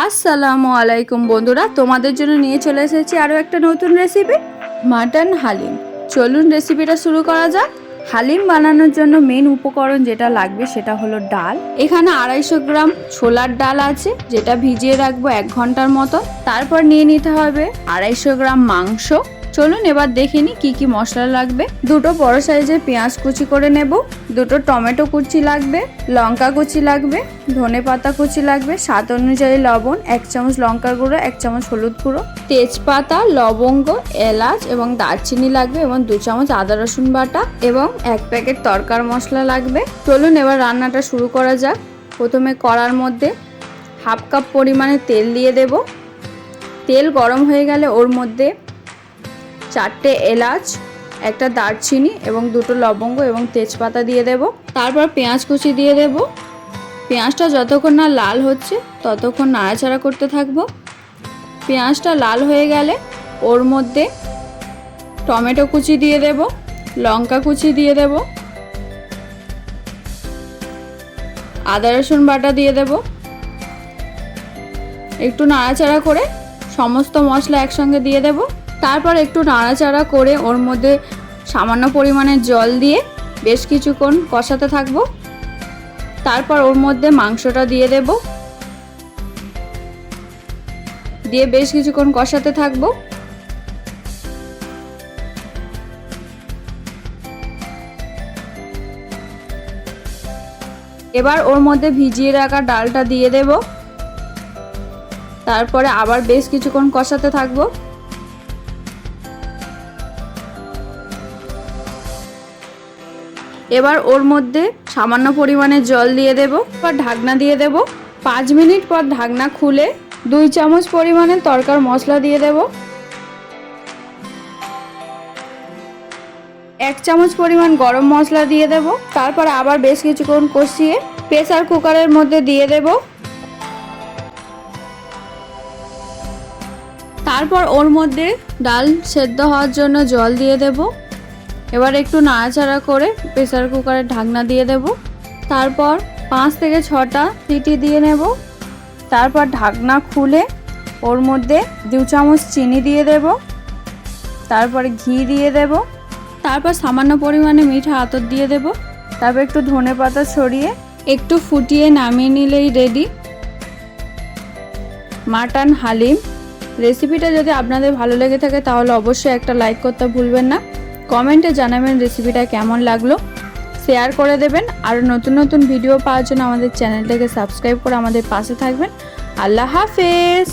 আসসালামু আলাইকুম বন্ধুরা, তোমাদের জন্য নিয়ে চলে এসেছি আরও একটা নতুন রেসিপি মাটন হালিম। চলুন রেসিপিটা শুরু করা যাক। হালিম বানানোর জন্য মেন উপকরণ যেটা লাগবে সেটা হলো ডাল। এখানে আড়াইশো গ্রাম ছোলার ডাল আছে, যেটা ভিজিয়ে রাখব এক ঘণ্টার মতো। তারপর নিয়ে নিতে হবে আড়াইশো গ্রাম মাংস। চলুন এবার দেখে নিই কী কী মশলা লাগবে। দুটো বড় সাইজের পেঁয়াজ কুচি করে নেব, দুটো টমেটো কুচি লাগবে, লঙ্কা কুচি লাগবে, ধনে পাতা কুচি লাগবে, স্বাদ অনুযায়ী লবণ, এক চামচ লঙ্কার গুঁড়ো, এক চামচ হলুদ গুঁড়ো, তেজপাতা, লবঙ্গ, এলাচ এবং দারচিনি লাগবে এবং দু চামচ আদা রসুন বাটা এবং এক প্যাকেট তরকার মশলা লাগবে। চলুন এবার রান্নাটা শুরু করা যাক। প্রথমে কড়ার মধ্যে হাফ কাপ পরিমাণে তেল দিয়ে দেব। তেল গরম হয়ে গেলে ওর মধ্যে চারটে এলাচ, একটা দারচিনি এবং দুটো লবঙ্গ এবং তেজপাতা দিয়ে দেব। তারপর পেঁয়াজ কুচি দিয়ে দেব। পেঁয়াজটা যতক্ষণ না লাল হচ্ছে, ততক্ষণ নাড়াচাড়া করতে থাকব। পেঁয়াজটা লাল হয়ে গেলে ওর মধ্যে টমেটো কুচি দিয়ে দেব, লঙ্কা কুচি দিয়ে দেব, আদা, রসুন বাটা দিয়ে দেব। একটু নাড়াচাড়া করে সমস্ত মশলা একসঙ্গে দিয়ে দেব। তারপর একটু নাড়াচাড়া করে ওর মধ্যে সামান্য পরিমাণে জল দিয়ে বেশ কিছুক্ষণ কষাতে থাকব। তারপর ওর মধ্যে মাংসটা দিয়ে দেব। দিয়ে বেশ কিছুক্ষণ কষাতে থাকব। এবার ওর মধ্যে ভিজিয়ে রাখা ডালটা দিয়ে দেব। তারপরে আবার বেশ কিছুক্ষণ কষাতে থাকব। এবার ওর মধ্যে সামান্য পরিমাণে জল দিয়ে দেব বা ঢাকনা দিয়ে দেব। পাঁচ মিনিট পর ঢাকনা খুলে দুই চামচ পরিমাণে তরকার মশলা দিয়ে দেব। এক চামচ পরিমাণ গরম মশলা দিয়ে দেব, তারপর আবার বেশ কিছুক্ষণ কষিয়ে প্রেসার কুকারের মধ্যে দিয়ে দেব। তারপর ওর মধ্যে ডাল সেদ্ধ হওয়ার জন্য জল দিয়ে দেবো। এবার একটু নাড়াচাড়া করে প্রেসার কুকারের ঢাকনা দিয়ে দেব। তারপর পাঁচ থেকে ছটা সিটি দিয়ে নেব। তারপর ঢাকনা খুলে ওর মধ্যে দু চামচ চিনি দিয়ে দেব। তারপরে ঘি দিয়ে দেব। তারপর সামান্য পরিমাণে মিঠা আতর দিয়ে দেব। তারপর একটু ধনে পাতা ছড়িয়ে একটু ফুটিয়ে নামিয়ে নিলেই রেডি মাটন, হালিম। রেসিপিটা যদি আপনাদের ভালো লেগে থাকে তাহলে অবশ্যই একটা লাইক করতে ভুলবেন না। কমেন্টে জানাবেন রেসিপিটা কেমন লাগল। শেয়ার করে দেবেন। আর নতুন নতুন ভিডিও পাওয়ার জন্য আমাদের চ্যানেলটাকে সাবস্ক্রাইব করে আমাদের পাশে থাকবেন। আল্লাহ হাফেজ!